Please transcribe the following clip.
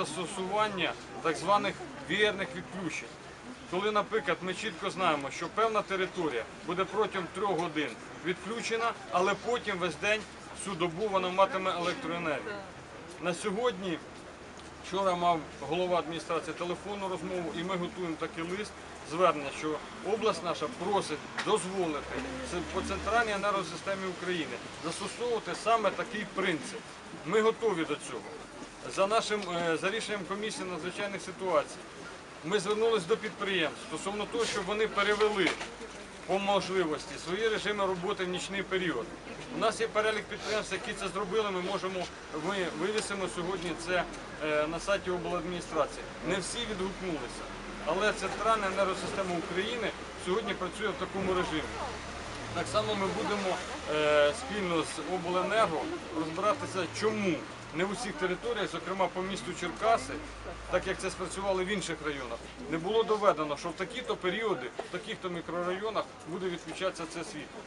застосування так званих віерних відключень. Коли, наприклад, ми чітко знаємо, що певна територія буде протягом трьох годин відключена, але потім весь день всю добу вона матиме електроенергію. На сьогодні Вчора мав голова адміністрації телефонну розмову, і ми готуємо такий лист звернення, що область наша просить дозволити по центральній енергосистемі України застосовувати саме такий принцип. Ми готові до цього. За нашим е, за рішенням комісії надзвичайних ситуацій. Ми звернулися до підприємств стосовно того, щоб вони перевели по можливості свої режими роботи в нічний період. У нас є перелік підприємств, які це зробили. Ми можемо ми вивісимо сьогодні це е, на сайті обладміністрації. Не всі відгукнулися, але центральна енергосистема України сьогодні працює в такому режимі. Так само ми будемо е, спільно з обленерго розбиратися, чому не в усіх територіях, зокрема по місту Черкаси, так як це спрацювало в інших районах, не було доведено, що в такі-то періоди, в таких-то мікрорайонах буде відключатися це світло.